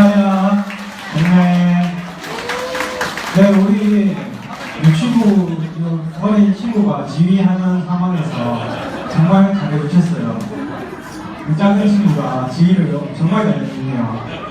감사합니다. 네. 네, 우리 이 친구, 이 어린 친구가 지휘하는 상황에서 정말 잘해주셨어요. 이 작은 친구가 지휘를 정말 잘해주네요.